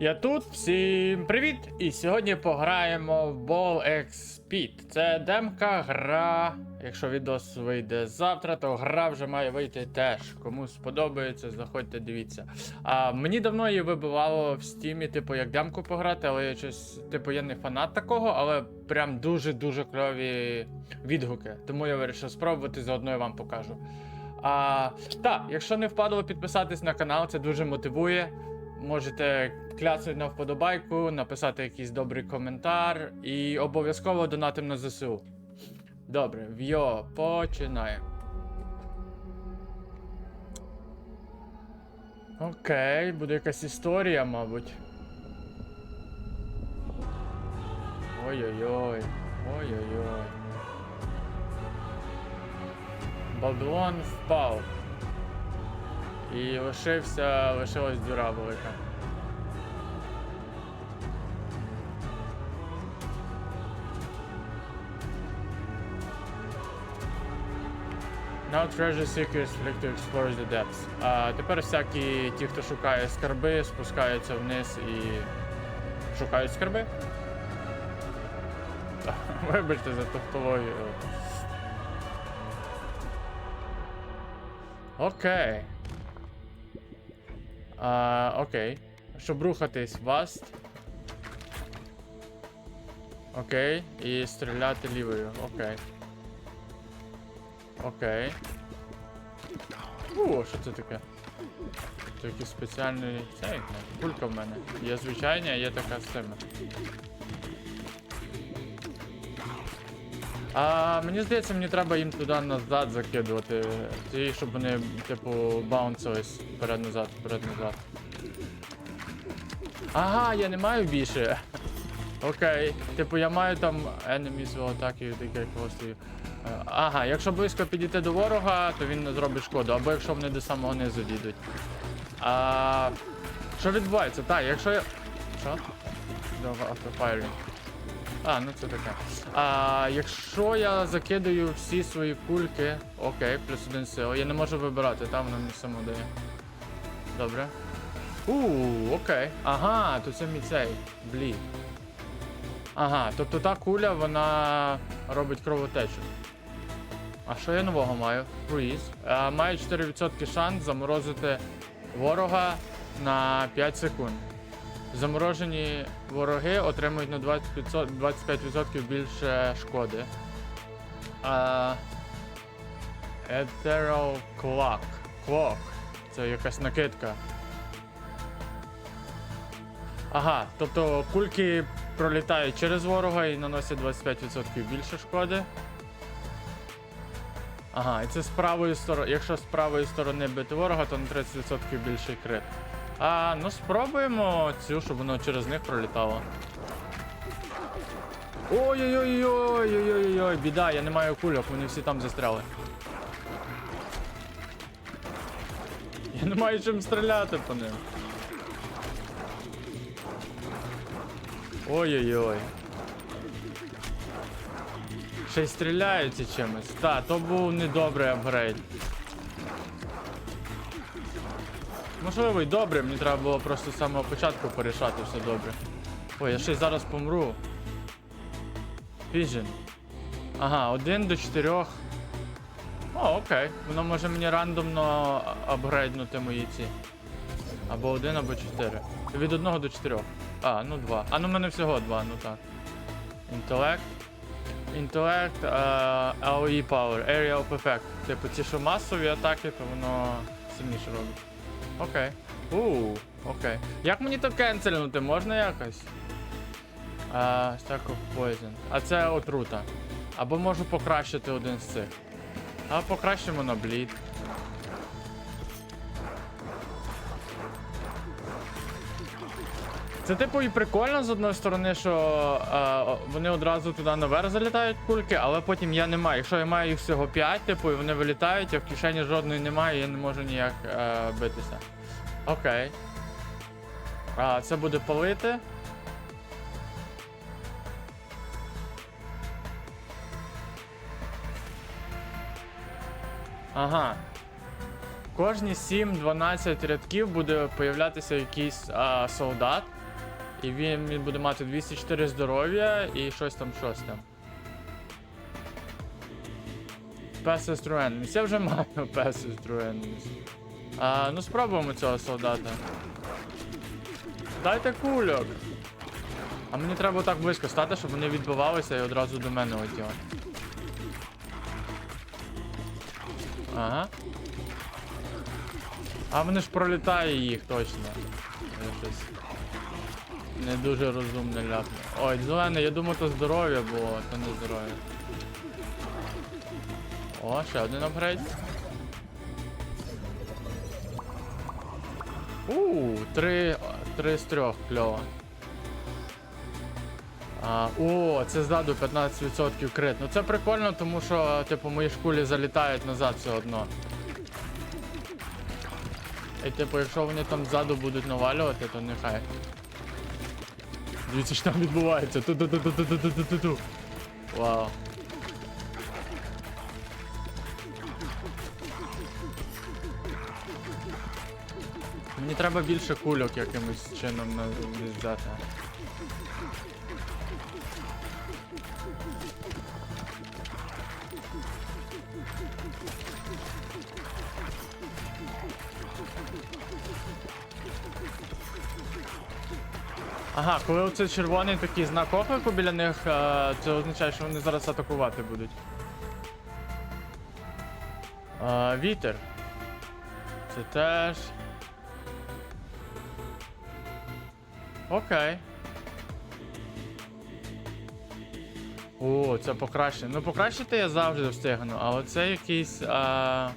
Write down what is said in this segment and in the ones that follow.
Я тут, всім привіт! І сьогодні пограємо в Ball X Speed. Це демка гра. Якщо відос вийде завтра, то гра вже має вийти теж. Кому сподобається, заходьте, дивіться. А мені давно її вибивало в стімі, типу, як демку пограти, але я щось, типу, я не фанат такого, але прям дуже-дуже кльові відгуки. Тому я вирішив спробувати, заодно я вам покажу. Так, якщо не впадало підписатись на канал, це дуже мотивує. Можете кляцнути на вподобайку, написати якийсь добрий коментар і обов'язково донатим на ЗСУ. Добре, вйо, починаємо. Окей, буде якась історія, мабуть. Ой-ой-ой. Ой-ой-ой. Бабилон впав. І лишився, лишилась діра велика. Now treasure seekers flick to explore the depths. А тепер всякі ті, хто шукає скарби, спускаються вниз і шукають скарби. Вибачте за тавтологію. Окей. А, окей. Щоб рухатись васт. Окей. І стріляти лівою. Окей. Окей. О, що це таке? Це якийсь спеціальний цей, кулька в мене. Є звичайна, є така з. А мені здається, мені треба їм туди назад закидувати. Ті, щоб вони, типу, баунсились вперед-назад, вперед-назад. Ага, я не маю більше. Окей. Типу я маю там enemies will attack you, you. Е, Ага, якщо близько підійти до ворога, то він не зробить шкоду, або якщо вони до самого низу дійдуть. А, що відбувається? Так, якщо я. Що? Довго автофайлінг. А, ну це таке. А, якщо я закидаю всі свої кульки, окей, плюс один сила, я не можу вибирати, там воно мені само дає. Добре. Ууу, окей. Ага, то це мій цей. Ага, тобто та куля, вона робить кровотечу. А що я нового маю? Freeze. А, маю 4% шанс заморозити ворога на 5 секунд. Заморожені вороги отримують на 20%, 25% більше шкоди. А, Ethereal Clock. Clock. Це якась накидка. Ага, тобто кульки пролітають через ворога і наносять 25% більше шкоди. Ага, і це з правої сторони. Якщо з правої сторони бити ворога, то на 30% більший крит. А, ну спробуємо цю, щоб воно через них пролітало. Ой-ой-ой-ой-ой-ой-ой, біда, я не маю кульок, вони всі там застряли. Я не маю чим стріляти по ним. Ой-ой-ой. Ще й стріляються чимось. Та, то був недобрий апгрейд. Можливо, й добре, мені треба було просто з самого початку порішати все добре. Ой, я ще зараз помру. Vision. Ага, один до чотирьох. О, окей. Воно може мені рандомно апгрейднути мої ці. Або один, або чотири. Від одного до чотирьох. А, ну два. А ну в мене всього два, ну так. Інтелект. Інтелект, е, AOE Power, Area of Effect. Типу, ті, що масові атаки, то воно сильніше робить. Окей. Ууу, окей. Як мені то кенцельнути? Можна якось? А, Stack of Poison. А це отрута. Або можу покращити один з цих. А покращимо на блід. Це типу і прикольно з одної сторони, що е, вони одразу туди наверх залітають кульки, але потім я не маю. Якщо я маю їх всього 5, типу, і вони вилітають, а в кишені жодної немає, я не можу ніяк е, битися. Окей. А, це буде палити. Ага. Кожні 7-12 рядків буде появлятися якийсь а, солдат. І він, буде мати 204 здоров'я і щось там, щось там. Пес Enemies. Я вже маю Пес. А, ну спробуємо цього солдата. Дайте кульок. А мені треба так близько стати, щоб вони відбивалися і одразу до мене летіли. Ага. А вони ж пролітає їх точно. Я щось не дуже розумне ляпне. Ой, зелене, я думав, то здоров'я було, а то не здоров'я. О, ще один апгрейд. Ууу, три, три з трьох, кльово. А, о, це ззаду 15% крит. Ну це прикольно, тому що, типу, мої шкулі залітають назад все одно. І типу, якщо вони там ззаду будуть навалювати, то нехай. Дивіться, що там відбувається. Ту-ту-ту-ту-ту-ту-ту-ту. Вау. Мені треба більше кульок якимось чином на- Ага, коли оце червоний такий знак оклику біля них, е, це означає, що вони зараз атакувати будуть. Е, Вітер. Це теж. Окей. О, це покращення. Ну покращити я завжди встигну, а оце якийсь а,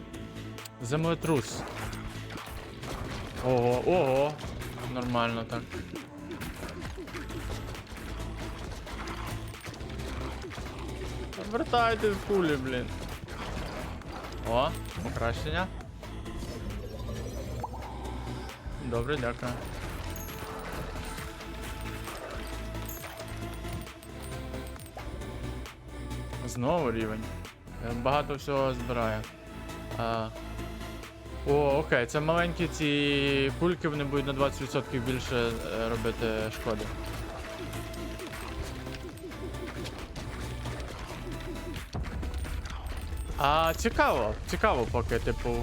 землетрус. Ого, ого. Нормально так. Вертайте в кулі, блін. О, покращення. Добре, дякую. Знову рівень. Багато всього збираю. А... О, окей, це маленькі ці кульки, вони будуть на 20% більше е, робити шкоди. А цікаво, цікаво поки, типу.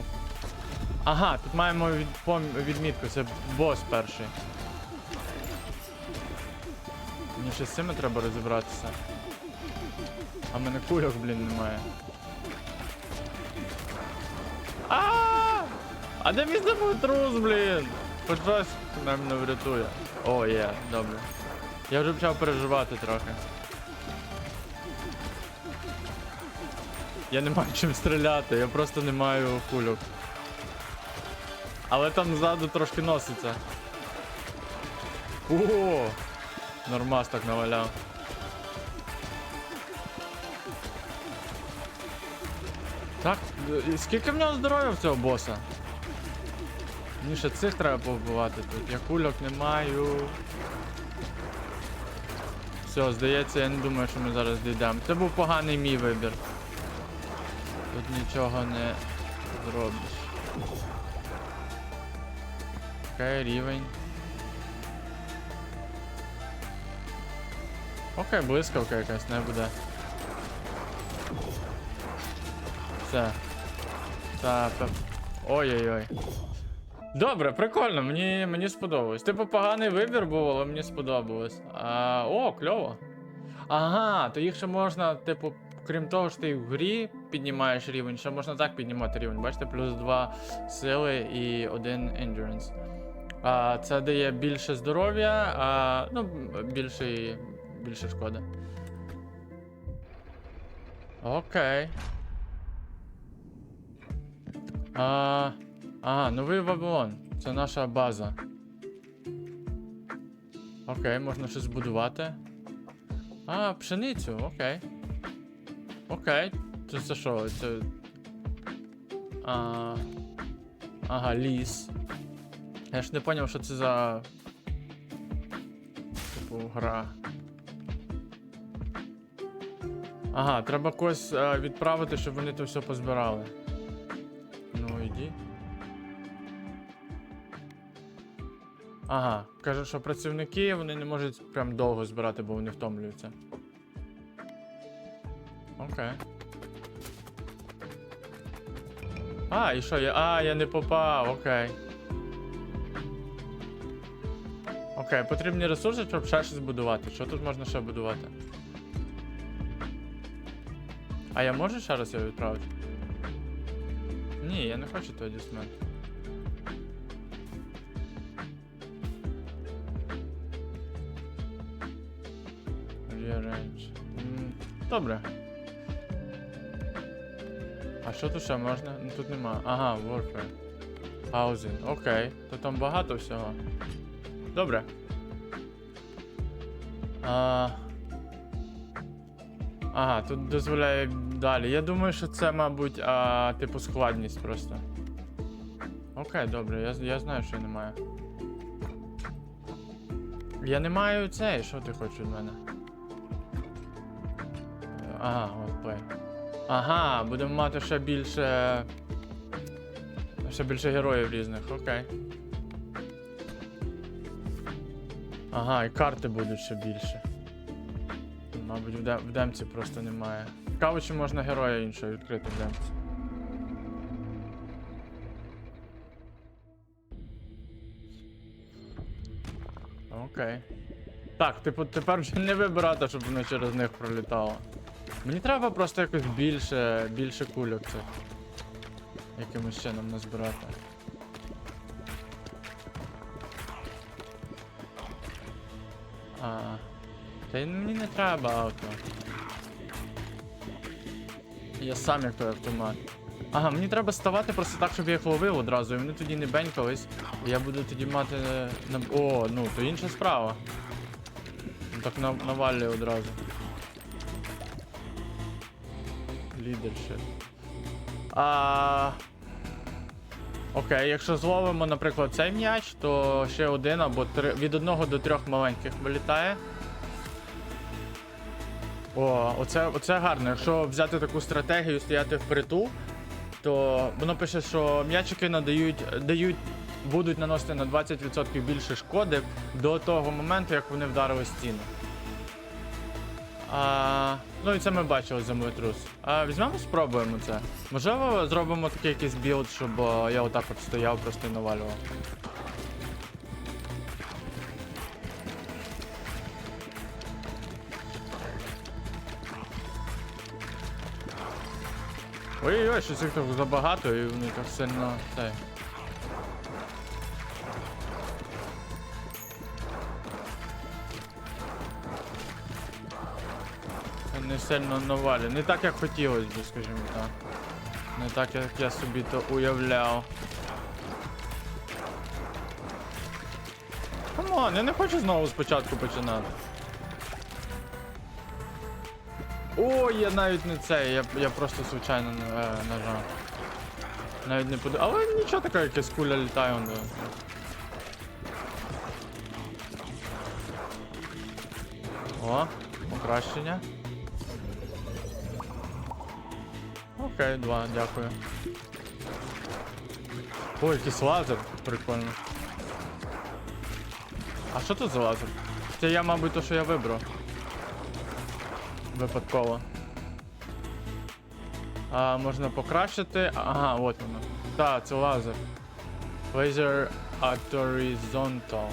Ага, тут маємо від, пом- відмітку, це бос перший. Мені ще з цими треба розібратися. А в мене кульок, блін, немає. А! А де мій трус, блін? Хоч щось нам не врятує. О, є, добре. Я вже почав переживати трохи. Я не маю чим стріляти, я просто не маю кульок. Але там ззаду трошки носиться. О! Нормас так наваляв. Так, скільки в нього здоров'я в цього боса? Мені ще цих треба повбивати тут. Я кульок не маю. Все, здається, я не думаю, що ми зараз дійдемо. Це був поганий мій вибір. Тут нічого не зробиш. Окей, рівень. Окей, блискавка якась не буде. Все. Та, та. Ой-ой-ой. Добре, прикольно, мені, мені сподобалось. Типу поганий вибір був, але мені сподобалось. А, о, кльово. Ага, то їх ще можна, типу, крім того, що ти в грі піднімаєш рівень, ще можна так піднімати рівень. Бачите, плюс 2 сили і 1 endurance. А, це дає більше здоров'я, а, ну, більше, більше шкоди. Окей. А, ага, новий Вавилон. Це наша база. Окей, можна щось збудувати. А, пшеницю, окей. Окей. Це це що? Це. А, ага, ліс. Я ж не поняв, що це за. Типу, гра. Ага, треба когось е, відправити, щоб вони то все позбирали. Ну, іди. Ага, каже, що працівники вони не можуть прям довго збирати, бо вони втомлюються. Окей. А, і що я. А, я не попав, окей. Окей, потрібні ресурси, щоб ще щось будувати. Що тут можна ще будувати? А я можу ще раз його відправити? Ні, я не хочу той дісмент. Rearrange. Добре. Що тут ще можна? Ну тут нема. Ага, Warfare. Housing. Окей. То там багато всього. Добре. А... Ага, тут дозволяє далі. Я думаю, що це, мабуть, а, типу складність просто. Окей, добре, я, я знаю, що немає. Я не маю цей, що ти хочеш від мене? Ага, от play. Ага, будемо мати ще більше. Ще більше героїв різних, окей. Ага, і карти будуть ще більше. Мабуть, в, де- в демці просто немає. Цікаво, чи можна героя іншого відкрити в демці. Окей. Так, типу, тепер вже не вибирати, щоб воно через них пролітало. Мені треба просто якось більше, більше кульок цих. Якимось чином назбирати. А. Та й мені не треба авто. Я сам як той автомат. Ага, мені треба ставати просто так, щоб я їх ловив одразу, і вони тоді не бенькались. І я буду тоді мати. е. О, ну, то інша справа. Так на... навалює одразу. Лідершип. А... Окей, якщо зловимо, наприклад, цей м'яч, то ще один або три. Від одного до трьох маленьких вилітає. О, оце, оце гарно. Якщо взяти таку стратегію, стояти впритул, то воно пише, що м'ячики надають, дають, будуть наносити на 20% більше шкоди до того моменту, як вони вдарили стіну. А, ну і це ми бачили землетрус. А візьмемо, спробуємо це. Можливо, зробимо такий якийсь білд, щоб я отак от стояв, просто і навалював. Ой-ой-ой, щось їх так забагато і вони так сильно цей. Не сильно навалі. Не так, як хотілося б, скажімо так. Не так, як я собі то уявляв. Камон, я не хочу знову спочатку починати. Ой, я навіть не це, я, я просто звичайно е, нажав. Навіть не подив. Але нічого таке, якась куля літає он. О, покращення. Окей, два, дякую. Ой, якийсь лазер, прикольно. А що тут за лазер? Це я, мабуть, то, що я вибрав. Випадково. А, можна покращити. Ага, от воно. Так, це лазер. Laser at horizontal.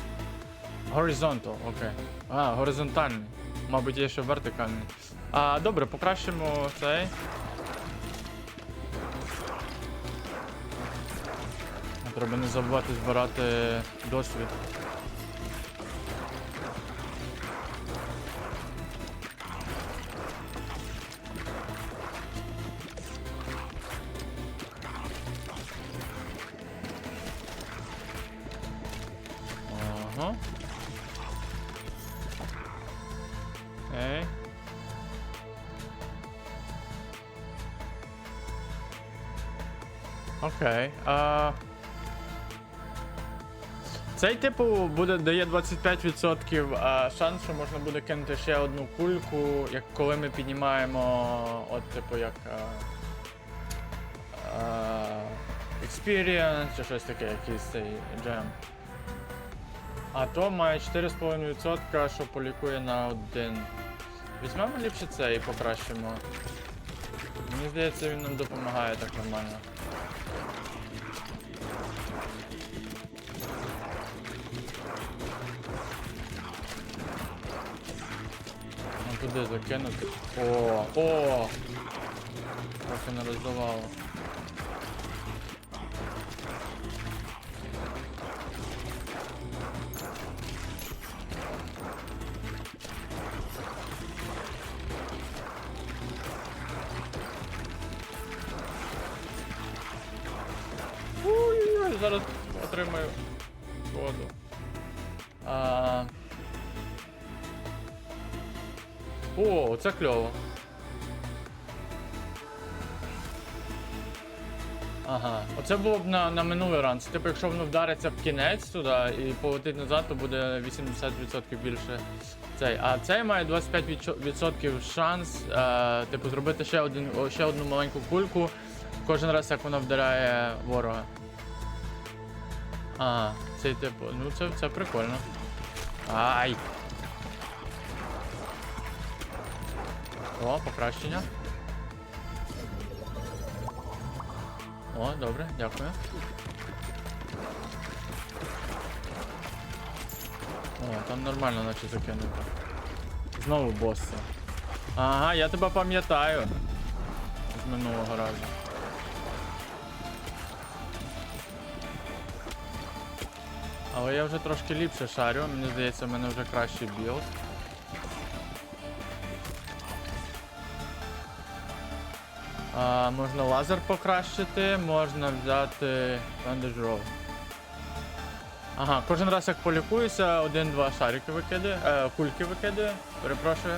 Horizontal, окей. А, горизонтальний. Мабуть, є ще вертикальний. А, добре, покращимо цей. Треба не забувати збирати досвід. Ага. Ей. Окей. А... Цей типу буде дає 25% шанс, що можна буде кинути ще одну кульку, як коли ми піднімаємо, от типу як. Experience чи щось таке, якийсь цей джем. А то має 4,5%, що полікує на один. Візьмемо ліпше це і покращимо. Мені здається, він нам допомагає так нормально. Туди закинути. О, о! Трохи не роздавало. Це кльово. Ага, оце було б на, на минулий ран. Типу, якщо воно вдариться в кінець туди і полетить назад, то буде 80% більше цей. А цей має 25% шанс, е, типу, зробити ще, один, ще одну маленьку кульку кожен раз, як вона вдаряє ворога. Ага, цей типу, ну це, це прикольно. Ай! О, покращення. О, добре, дякую. О, там нормально наче закинуто. Знову босса. Ага, я тебе пам'ятаю. З минулого разу. Але я вже трошки ліпше шарю, мені здається, в мене вже кращий білд. А, можна лазер покращити, можна взяти Bandage Ага, кожен раз як полікуюся, один-два шарики викидає, е, кульки викидає, перепрошую.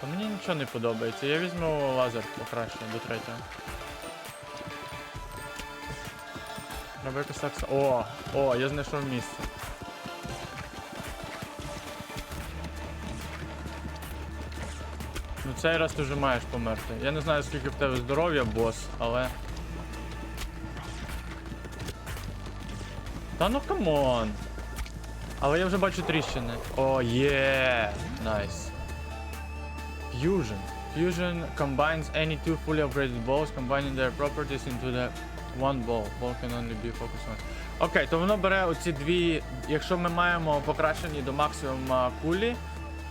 То мені нічого не подобається, я візьму лазер покраще до третього. Треба якось так. О! О, я знайшов місце. Цей раз ти вже маєш померти. Я не знаю скільки в тебе здоров'я, бос, але. Та ну камон. Але я вже бачу тріщини. О, є! Найс. Fusion. Fusion combines any two fully upgraded balls, combining their properties into the one ball. Ball can only be focused on. Окей, то воно бере оці дві. Якщо ми маємо покращені до максимума кулі,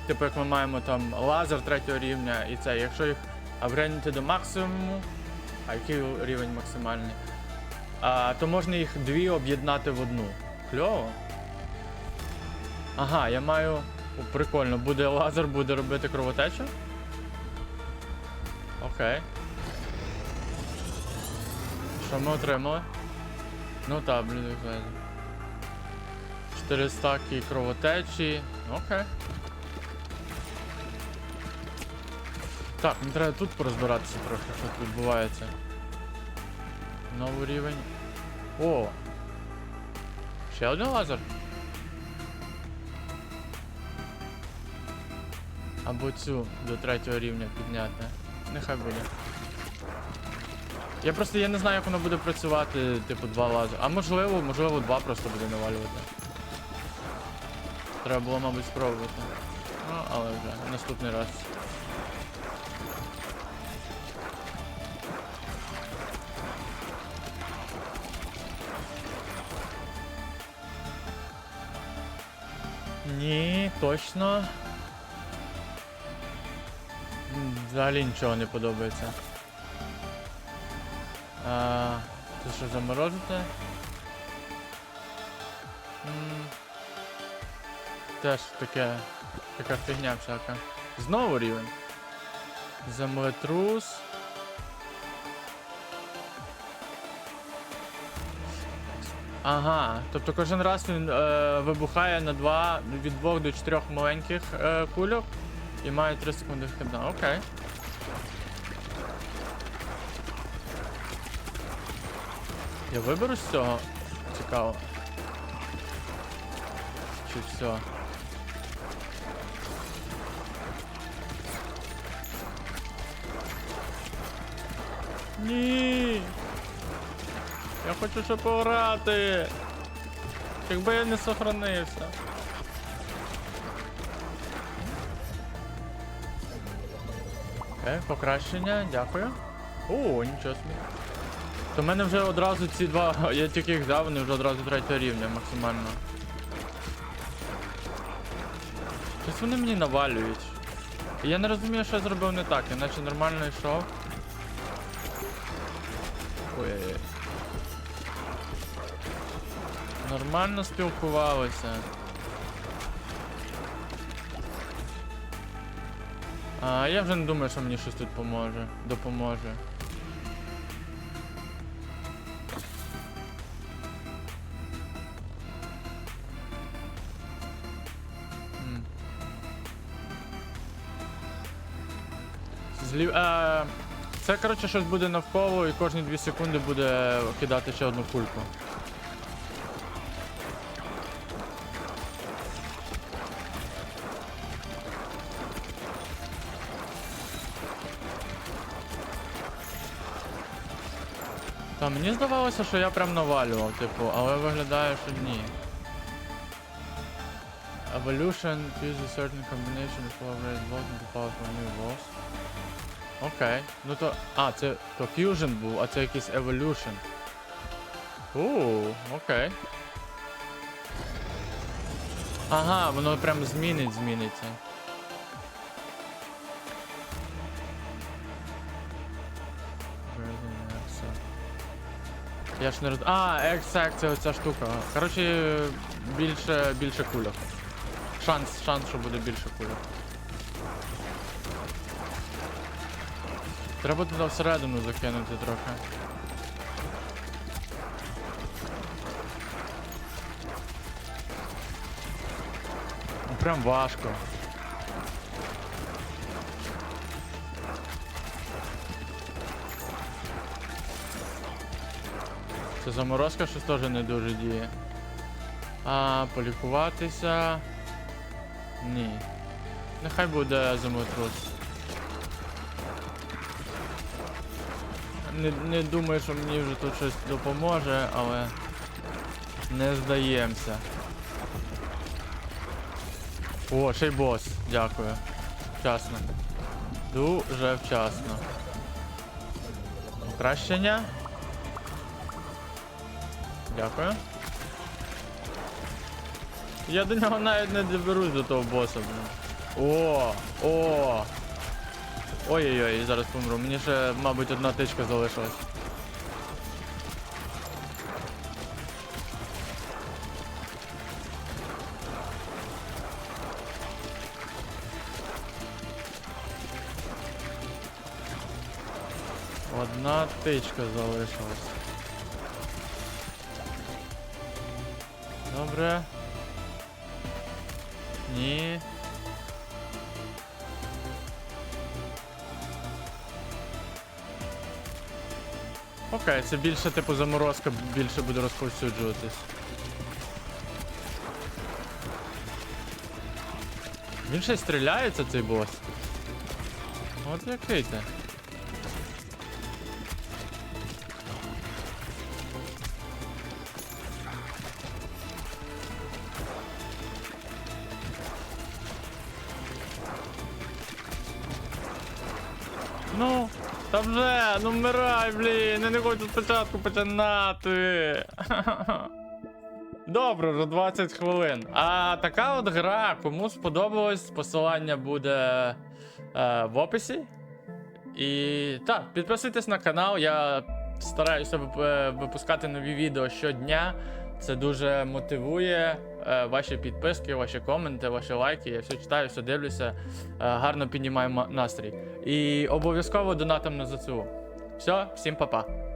типу як ми маємо там лазер третього рівня і це, якщо їх апгрейдити до максимуму, а який рівень максимальний, а, то можна їх дві об'єднати в одну. Кльово. Ага, я маю. О, прикольно, буде лазер, буде робити кровотечу. Окей. Що ми отримали? Ну так, блін, звезли. 4 кровотечі. Окей. Так, мені треба тут порозбиратися трохи, що тут відбувається. Новий рівень. О! Ще один лазер. Або цю до третього рівня підняти. Нехай буде. Я просто я не знаю, як воно буде працювати, типу, два лазери. А можливо, можливо, два просто буде навалювати. Треба було, мабуть, спробувати. Ну, але вже наступний раз. Точно. Взагалі нічого не подобається. А, це що заморозити? Теж таке. Така фігня всяка. Знову рівень. Землетрус. Ага, тобто кожен раз він е, вибухає на два, від двох до чотирьох маленьких е, кульок і має 3 секунди хибна. Окей. Я виберу з цього? Цікаво. Чи все? Ні. Хочу ще пограти. якби я не сохранився. Окей, покращення, дякую. О, нічого собі. То в мене вже одразу ці два, я тільки їх взяв, вони вже одразу третього рівня максимально. Щось вони мені навалюють. Я не розумію, що я зробив не так, я наче нормально йшов. Нормально спілкувалися. А я вже не думаю, що мені щось тут поможе. Допоможе. Злів... Це, коротше, щось буде навколо і кожні 2 секунди буде кидати ще одну кульку. Мені здавалося, що я прям навалював, типу, але виглядає, що ні. Evolution uses certain combination of overrated balls and powerful new balls. Окей. Ну то. А, це то Fusion був, а це якийсь Evolution. Ууу, окей. Ага, воно прям змінить, зміниться. Я ж не роз... А, ексак, це оця штука. Коротше, більше, більше кульок. Шанс, шанс, що буде більше кульок. Треба туди всередину закинути трохи. Прям важко. Це заморозка щось теж не дуже діє. А, полікуватися. Ні. Нехай буде землетрус. Не, не думаю, що мені вже тут щось допоможе, але не здаємося. О, ще й бос, дякую. Вчасно. Дуже вчасно. Покращення. Дякую. Я до нього навіть не доберусь до того боса, блін. О! О! Ой-ой-ой, зараз помру. Мені ще, мабуть, одна тичка залишилась. Одна тичка залишилась. Добре. Ні. Окей, це більше типу заморозка більше буде розповсюджуватись. Він ще стріляється цей бос. От який ти. Та вже, ну вмирай, блін, я не хочу спочатку починати. Добре, вже 20 хвилин. А така от гра, кому сподобалось, посилання буде е, в описі. І так, підписуйтесь на канал, я стараюся е, випускати нові відео щодня. Це дуже мотивує е, ваші підписки, ваші коменти, ваші лайки. Я все читаю, все дивлюся. Е, гарно піднімаємо настрій. І обов'язково донатам на ЗСУ. Все, всім па-па.